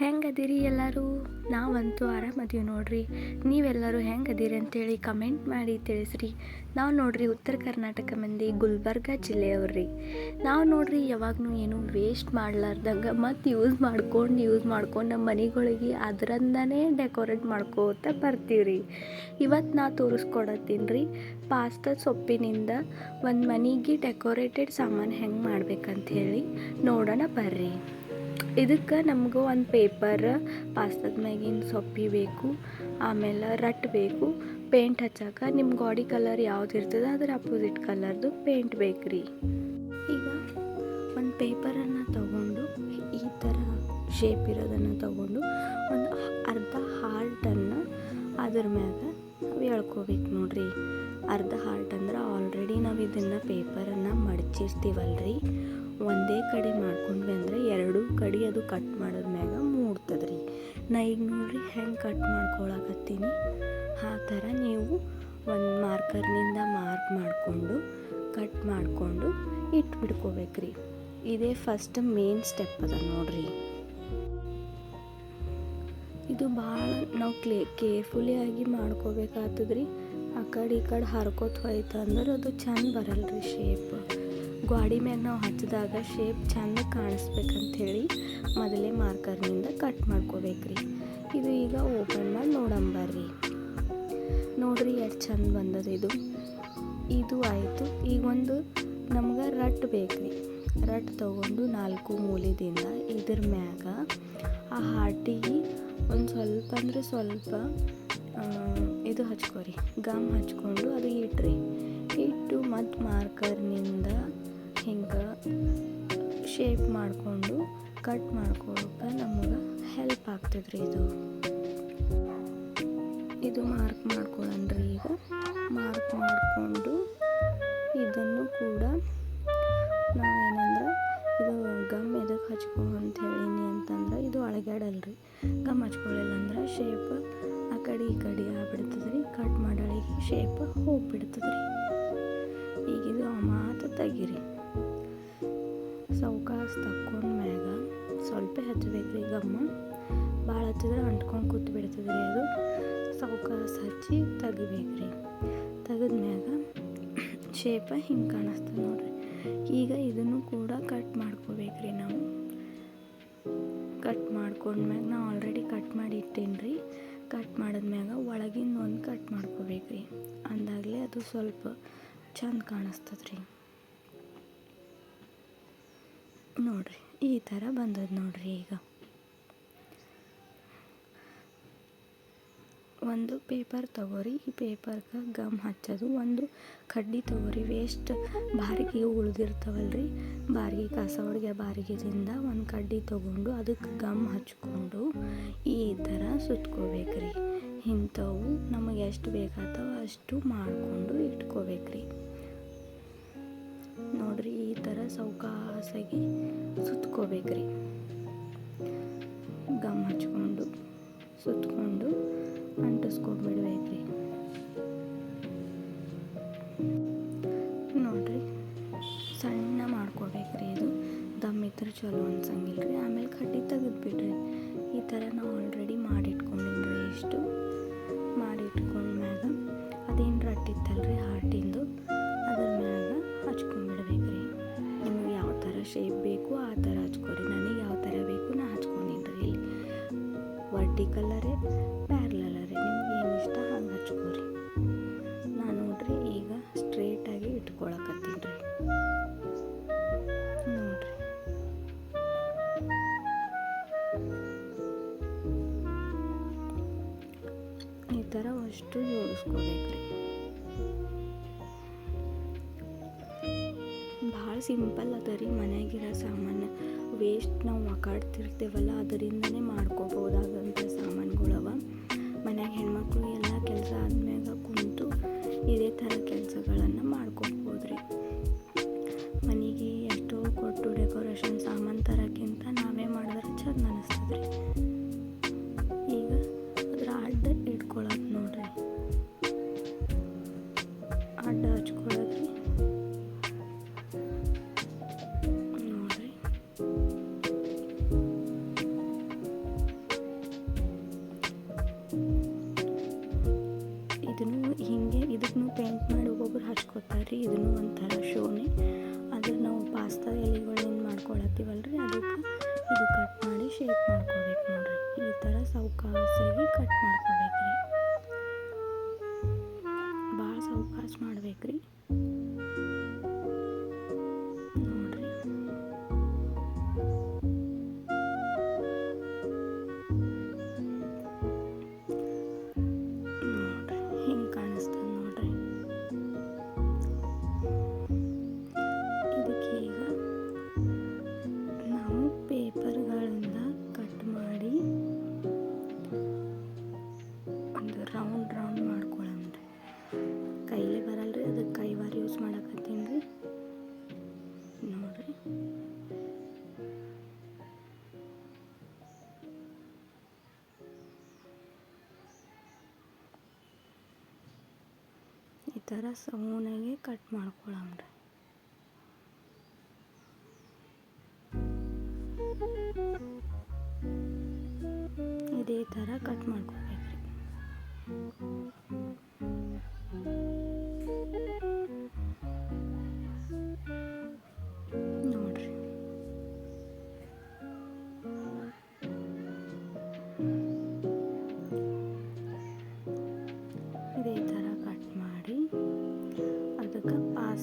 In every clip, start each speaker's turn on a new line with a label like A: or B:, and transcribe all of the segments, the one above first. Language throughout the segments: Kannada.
A: ಹೆಂಗದಿರಿ ಎಲ್ಲರೂ? ನಾವಂತೂ ಆರಾಮದೀವಿ ನೋಡ್ರಿ. ನೀವೆಲ್ಲರೂ ಹೆಂಗದಿರಿ ಅಂತೇಳಿ ಕಮೆಂಟ್ ಮಾಡಿ ತಿಳಿಸ್ರಿ. ನಾವು ನೋಡ್ರಿ ಉತ್ತರ ಕರ್ನಾಟಕ ಮಂದಿ ಗುಲ್ಬರ್ಗ ಜಿಲ್ಲೆಯವ್ರಿ. ನಾವು ನೋಡ್ರಿ ಯಾವಾಗೂ ಏನು ವೇಸ್ಟ್ ಮಾಡ್ಲಾರ್ದಂಗೆ ಮತ್ತು ಯೂಸ್ ಮಾಡ್ಕೊಂಡು ಯೂಸ್ ಮಾಡ್ಕೊಂಡು ನಮ್ಮ ಮನೆಗಳಿಗೆ ಅದರಿಂದನೇ ಡೆಕೋರೇಟ್ ಮಾಡ್ಕೋತ ಬರ್ತೀವಿ ಇವತ್ತು ನಾ ತೋರಿಸ್ಕೊಡತ್ತೀನಿ ರೀ ಪಾಸ್ತಾ ಸೊಪ್ಪಿನಿಂದ ಒಂದು ಮನೆಗೆ ಡೆಕೋರೇಟೆಡ್ ಸಾಮಾನು ಹೆಂಗೆ ಮಾಡ್ಬೇಕಂತ ಹೇಳಿ ನೋಡೋಣ ಬರ್ರಿ. ಇದಕ್ಕೆ ನಮಗೂ ಒಂದು ಪೇಪರ್ ಪಾಸ್ತದ ಮ್ಯಾಗಿನ ಸೊಪ್ಪಿ ಬೇಕು, ಆಮೇಲೆ ರಟ್ ಬೇಕು ಪೇಂಟ್ ಹಚ್ಚಕ್ಕೆ ನಿಮ್ಮ ಗಾಡಿ ಕಲರ್ ಯಾವ್ದು ಇರ್ತದೆ ಅದ್ರ ಅಪೋಸಿಟ್ ಕಲರ್ದು ಪೇಂಟ್ ಬೇಕು ರೀ ಈಗ ಒಂದು ಪೇಪರನ್ನು ತಗೊಂಡು, ಈ ಥರ ಶೇಪ್ ಇರೋದನ್ನು ತಗೊಂಡು ಒಂದು ಅರ್ಧ ಹಾರ್ಟನ್ನು ಅದ್ರ ಮ್ಯಾಗ ನಾವು ಎಳ್ಕೋಬೇಕು ನೋಡ್ರಿ. ಅರ್ಧ ಹಾರ್ಟ್ ಅಂದ್ರೆ ಆಲ್ರೆಡಿ ನಾವು ಇದನ್ನು ಪೇಪರನ್ನು ಮಡಚಿರ್ತೀವಲ್ರಿ. ಒಂದೇ ಕಡೆ ಮಾಡ್ಕೊಂಡ್ವಿ ಅಂದರೆ ಎರಡೂ ಕಡೆ ಅದು ಕಟ್ ಮಾಡೋದ್ ಮ್ಯಾಗ ಮೂಡ್ತದೆ ರೀ ನಾ ಈಗ ನೋಡ್ರಿ ಹೆಂಗೆ ಕಟ್ ಮಾಡ್ಕೊಳಕತ್ತೀನಿ. ಆ ಥರ ನೀವು ಒಂದು ಮಾರ್ಕರ್ನಿಂದ ಮಾರ್ಕ್ ಮಾಡಿಕೊಂಡು ಕಟ್ ಮಾಡಿಕೊಂಡು ಇಟ್ಬಿಡ್ಕೋಬೇಕ್ರಿ ಇದೇ ಫಸ್ಟ್ ಮೇನ್ ಸ್ಟೆಪ್ ಅದ ನೋಡ್ರಿ. ಇದು ಭಾಳ ನಾವು ಕ್ಲೇ ಕೇರ್ಫುಲಿ ಆಗಿ ಮಾಡ್ಕೋಬೇಕಾಗ್ತದ್ರಿ ಆ ಕಡೆ ಈ ಕಡೆ ಹರ್ಕೋತ ಹೋಯ್ತು ಅಂದ್ರೆ ಅದು ಬರಲ್ಲ ಬರಲ್ರಿ ಶೇಪ್ ಗಾಡಿ ಮ್ಯಾಗ ನಾವು ಹಚ್ಚಿದಾಗ ಶೇಪ್ ಚಂದ ಕಾಣಿಸ್ಬೇಕಂಥೇಳಿ ಮೊದಲೇ ಮಾರ್ಕರ್ನಿಂದ ಕಟ್ ಮಾಡ್ಕೋಬೇಕ್ರಿ. ಇದು ಈಗ ಓಪನ್ ಮಾಡಿ ನೋಡಂಬರ್ರಿ ನೋಡ್ರಿ ಎಷ್ಟು ಚಂದ ಬಂದದ ಇದು. ಇದು ಆಯಿತು. ಈಗ ಒಂದು ನಮ್ಗೆ ರಟ್ ಬೇಕ್ರಿ. ರಟ್ ತಗೊಂಡು ನಾಲ್ಕು ಮೂಲೆದಿಂದ ಇದ್ರ ಮ್ಯಾಗ ಆ ಹಾಟಿಗೆ ಒಂದು ಸ್ವಲ್ಪ ಅಂದರೆ ಸ್ವಲ್ಪ ಇದು ಹಚ್ಕೊರಿ. ಗಮ್ ಹಚ್ಕೊಂಡು ಅದು ಇಟ್ರಿ. ಇಟ್ಟು ಮತ್ತು ಮಾರ್ಕರ್ನಿಂದ ಹಿಂಗೆ ಶೇಪ್ ಮಾಡಿಕೊಂಡು ಕಟ್ ಮಾಡ್ಕೊಳಕ್ಕೆ ನಮಗೆ ಹೆಲ್ಪ್ ಆಗ್ತದ್ರಿ ಇದು. ಇದು ಮಾರ್ಕ್ ಮಾಡ್ಕೊಳ್ಳೋಣ್ರಿ ಈಗ. ಮಾರ್ಕ್ ಮಾಡಿಕೊಂಡು ಇದನ್ನು ಕೂಡ ನಾವೇನಂದ್ರೆ ಇದು ಗಮ್ ಎದಕ್ಕೆ ಹಚ್ಕೊ ಅಂತ ಹೇಳೀನಿ ಅಂತಂದ್ರೆ ಇದು ಅಳಗ್ಯಾಡಲ್ರಿ. ಗಮ್ ಹಚ್ಕೊಳ್ಳಿಲ್ಲ ಅಂದ್ರೆ ಶೇಪ್ ಆ ಕಡೆ ಈ ಕಡೆ ಆಗ್ಬಿಡ್ತದ್ರಿ. Cut ಮಾಡಳಿಗೆ shape ಹೋಗ್ಬಿಡ್ತದ್ರಿ. ಈಗ ಇದು ಮಾತು ತೆಗೀರಿ. ಸೌಕಾಸ್ ತಕ್ಕೊಂಡ್ ಮ್ಯಾಗ ಸ್ವಲ್ಪ ಹಚ್ಬೇಕು ರೀ ಗಮ್ಮ. ಭಾಳ ಹಚ್ಚಿದ್ರೆ ಅಂಟ್ಕೊಂಡು ಕೂತು ಬಿಡ್ತದೆ ರೀ ಅದು. ಸೌಕಾಸ್ ಹಚ್ಚಿ ತೆಗಿಬೇಕ್ರಿ. ತೆಗೆದ್ಮ್ಯಾಗ ಶೇಪ ಹಿಂಗೆ ಕಾಣಿಸ್ತದೆ ನೋಡ್ರಿ. ಈಗ ಇದನ್ನು ಕೂಡ ಕಟ್ ಮಾಡ್ಕೋಬೇಕ್ರಿ ನಾವು. ಕಟ್ ಮಾಡ್ಕೊಂಡ್ಮ್ಯಾಗ ನಾ ಆಲ್ರೆಡಿ ಕಟ್ ಮಾಡಿ ಇಟ್ಟೇನಿ ರೀ ಕಟ್ ಮಾಡಿದ್ಮ್ಯಾಗ ಒಳಗಿಂದ ಒಂದು ಕಟ್ ಮಾಡ್ಕೋಬೇಕ್ರಿ. ಅಂದಾಗಲೇ ಅದು ಸ್ವಲ್ಪ ಚಂದ ಕಾಣಿಸ್ತದೆ ರೀ ನೋಡ್ರಿ, ಈ ಥರ ಬಂದದ ನೋಡ್ರಿ ಈಗ. ಒಂದು ಪೇಪರ್ ತಗೋರಿ, ಈ ಪೇಪರ್ಗೆ ಗಮ್ ಹಚ್ಚೋದು. ಒಂದು ಕಡ್ಡಿ ತಗೋರಿ ವೇಸ್ಟ್ ಬಾರಿಗೆ ಉಳ್ದಿರ್ತಾವಲ್ರಿ. ಬಾರಿಗೆ ಕಸ ಹೊಡೆಗೆ ಬಾರಿಗೆದಿಂದ ಒಂದು ಕಡ್ಡಿ ತಗೊಂಡು ಅದಕ್ಕೆ ಗಮ್ ಹಚ್ಕೊಂಡು ಈ ಥರ ಸುತ್ಕೋಬೇಕ್ರಿ. ಇಂಥವು ನಮಗೆ ಎಷ್ಟು ಬೇಕಾಗ್ತಾವ ಅಷ್ಟು ಮಾಡಿಕೊಂಡು ಇಟ್ಕೋಬೇಕ್ರಿ. ನೋಡ್ರಿ ಈ ಥರ ಸೌಕಾಸಾಗಿ ಸುತ್ಕೋಬೇಕ್ರಿ. ಗಮ್ ಹಚ್ಕೊಂಡು ಸುತ್ಕೊಂಡು ಅಂಟಿಸ್ಕೊಂಡ್ಬಿಡ್ಬೇಕ್ರಿ ನೋಡ್ರಿ, ಸಣ್ಣ ಮಾಡ್ಕೋಬೇಕ್ರಿ ಇದು. ದಮ್ ಇದ್ರೆ ಚಲೋ ಅನ್ಸಂಗಿಲ್ಲ ರೀ ಆಮೇಲೆ ಕಡ್ಡಿ ತೆಗೆದ್ಬಿಡ್ರಿ. ಈ ಥರ ನಾವು ಆಲ್ರೆಡಿ ಮಾಡಿಟ್ಕೊಂಡಿನ್ರಿ ಇಷ್ಟು ವರ್ಟಿಕಲ್ಲರೇ ಪ್ಯಾರ್ಲಲ್ಲರೇ ನಿಮ್ಗೆ ಏನು ಇಷ್ಟ ಹಂಗೆ ಹಚ್ಕೋರಿ. ನಾನು ನೋಡ್ರಿ ಈಗ ಸ್ಟ್ರೇಟಾಗಿ ಇಟ್ಕೊಳಕತ್ತೀನಿ ರೀ. ನೋಡ್ರಿ. ಈ ಥರ ಅಷ್ಟು ಜೋಡಿಸ್ಕೋಬೇಕ್ರಿ ಭಾಳ ಸಿಂಪಲ್ ಅದ ರೀ ಮನೆಯಾಗಿರೋ ಸಾಮಾನು. ವೇಸ್ಟ್ ನಾವು ಒಕಾಡ್ತಿರ್ತೇವಲ್ಲ ಅದರಿಂದನೇ ಮಾಡ್ಕೋಬೋದಾದಂಥ ಸಾಮಾನುಗಳವ. ಮನ್ಯಾಗ ಹೆಣ್ಮಕ್ಳು ಎಲ್ಲ ಇದನ್ನು ಹಿಂಗೆ ಇದಕ್ಕೂ ಪೇಂಟ್ ಮಾಡಿ ಒಬ್ಬೊಬ್ರು ಹಚ್ಕೋತಾರೆ ರೀ ಇದನ್ನು ಒಂಥರ ಶೋನೇ ಅದ್ರ ನಾವು ಪಾಸ್ತಾ ಎಲೆಗಳೇನು ಮಾಡ್ಕೊಳತ್ತೀವಲ್ಲ ರೀ ಅದಕ್ಕೆ ಇದು ಕಟ್ ಮಾಡಿ ಶೇಪ್ ಮಾಡ್ಕೋಬೇಕು ನೋಡಿರಿ. ಈ ಥರ ಸೌಕಾಸಾಗಿ ಕಟ್ ಮಾಡ್ಕೋಬೇಕು ರೀ ಭಾಳ ಸೌಕಾಸ ಮಾಡ್ಬೇಕು ರೀ ಈ ಥರ ಸೌನಾಗೆ ಕಟ್ ಮಾಡ್ಕೊಳ್ಳೋಣ ಇದೇ ಥರ ಕಟ್ ಮಾಡ್ಕೋಬೇಕ್ರಿ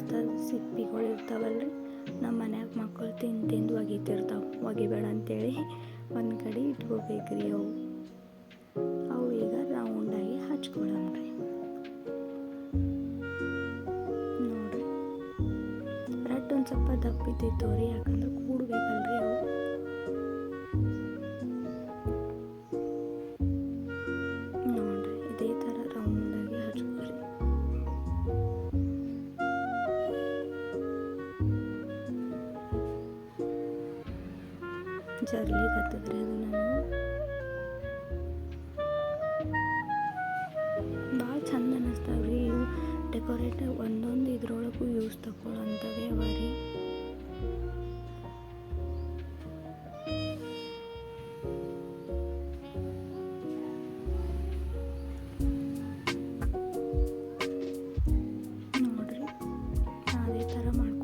A: ಅದಕ್ಕೆ ಸಿಪ್ಪಿಗಳು ಇರ್ತಾವಲ್ರಿ? ನಮ್ಮ ಮನ್ಯಾಗ ಮಕ್ಕಳು ತಿಂದು ತಿಂದು ಒಗಿತಿರ್ತಾವೆ. ಒಗಿಬೇಡ ಅಂತೇಳಿ ಒಂದು ಕಡೆ ಇಟ್ಕೋಬೇಕು ರೀ ಅವು. ಅವು ಈಗ ರೌಂಡಾಗಿ ಹಚ್ಕೊಳಮ್ರಿ ನೋಡ್ರಿ. ರಟ್ಟು ಒಂದು ಸ್ವಲ್ಪ ದಪ್ಪಿದ್ದೈತವ ರೀ ಯಾಕಂದ್ರೆ ಜರ್ಲಿ ಕತ್ತದ್ರಿ ಅದು ನಾನು ಭಾಳ ಚಂದ ಅನ್ನಿಸ್ತಾವ್ರಿ ಇವು ಡೆಕೋರೇಟ್ ಒಂದೊಂದು ಇದ್ರೊಳಗೂ ಯೂಸ್ ತಗೊಳ್ಳೋಂಥವೇ ಅವ ರೀ ನೋಡ್ರಿ ನಾ ಅದೇ ಥರ ಮಾಡ್ಕೊಳಕತ್ತೀನಿ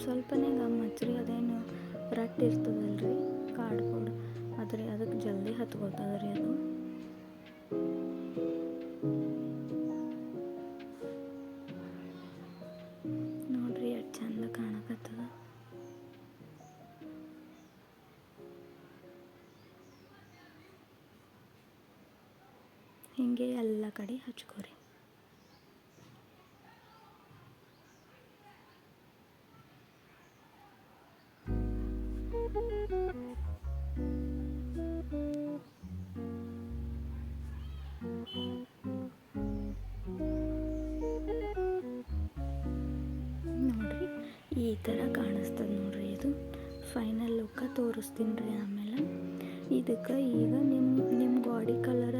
A: ಸ್ವಲ್ಪ ಸ್ವಲ್ಪನೇ ಆ ಹಚ್ರಿ ಅದೇನು ರೀ ಇರ್ತದಲ್ರಿ, ಕೂಡ ಆದರೆ ಅದಕ್ಕೆ ಜಲ್ದಿ ಹತ್ಕೋತದ್ರಿ ಅದು. ನೋಡ್ರಿ ಎಷ್ಟು ಚಂದ ಕಾಣಕತ್ತದ. ಹಿಂಗೆ ಎಲ್ಲ ಕಡೆ ಹಚ್ಕೋರಿ. ರೀ ಆಮೇಲೆ. ಇದಕ್ಕೆ ಈಗ ನಿಮ್ಮ ನಿಮ್ಮ ಬಾಡಿ ಕಲರ್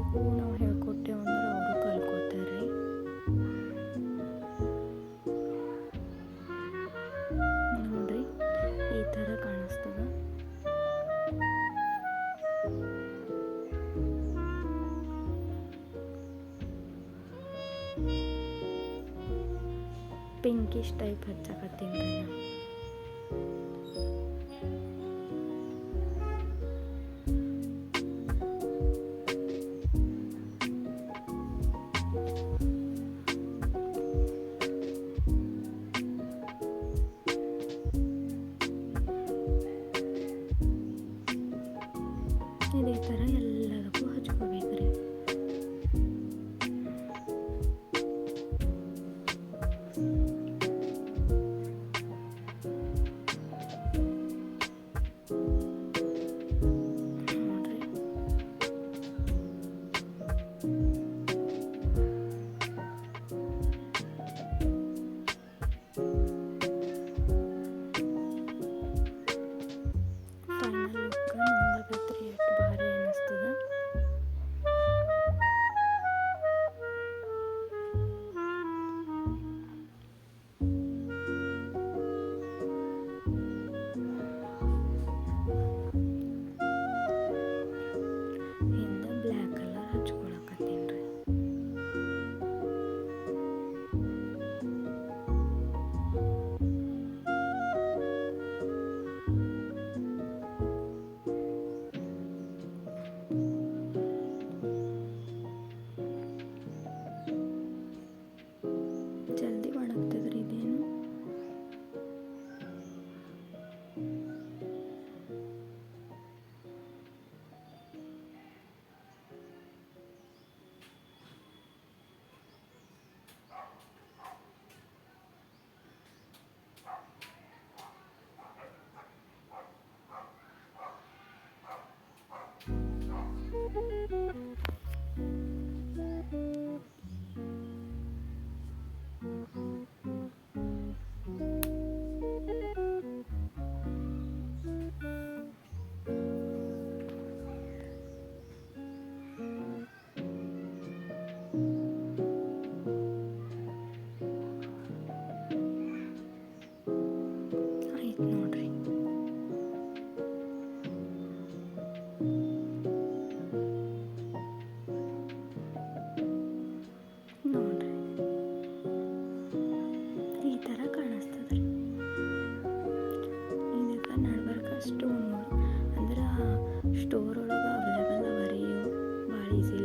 A: ಮಕ್ಕಳಿಗೂ ನಾವು ಹೇಳ್ಕೊಟ್ಟೆವು ಅಂದ್ರೆ ಅವರು ಕಲ್ಕೋತಾರೆ. ನೋಡ್ರಿ ಈ ಥರ ಕಾಣಿಸ್ತದ. ಪಿಂಕಿಶ್ ಟೈಪ್ ಹಚ್ಚಕತ್ತೀನಿ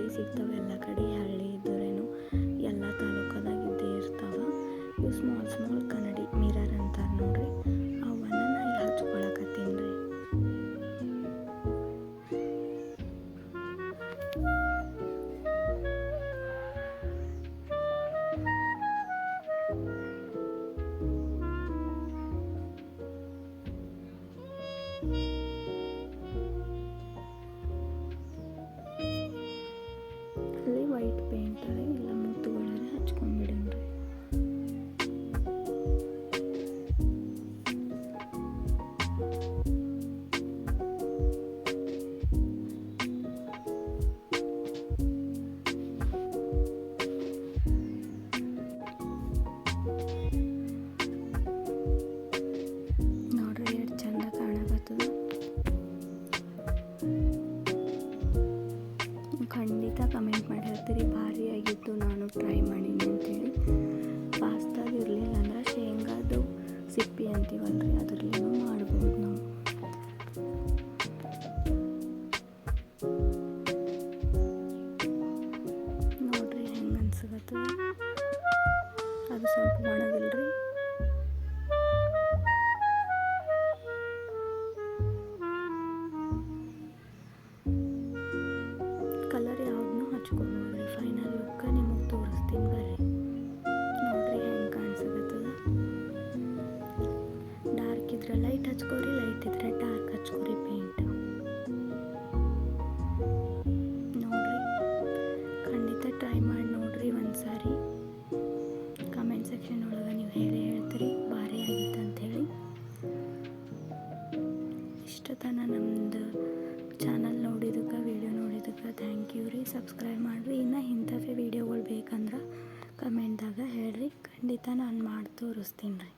A: ಸಿಗ್ತಾವೆ ಎಲ್ಲ ಕಡೆ ಹಳ್ಳಿದು. time. ನಾನು ಮಾಡಿ ತೋರಿಸ್ತೀನಿ ರೀ.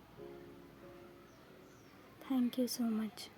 A: Thank you so much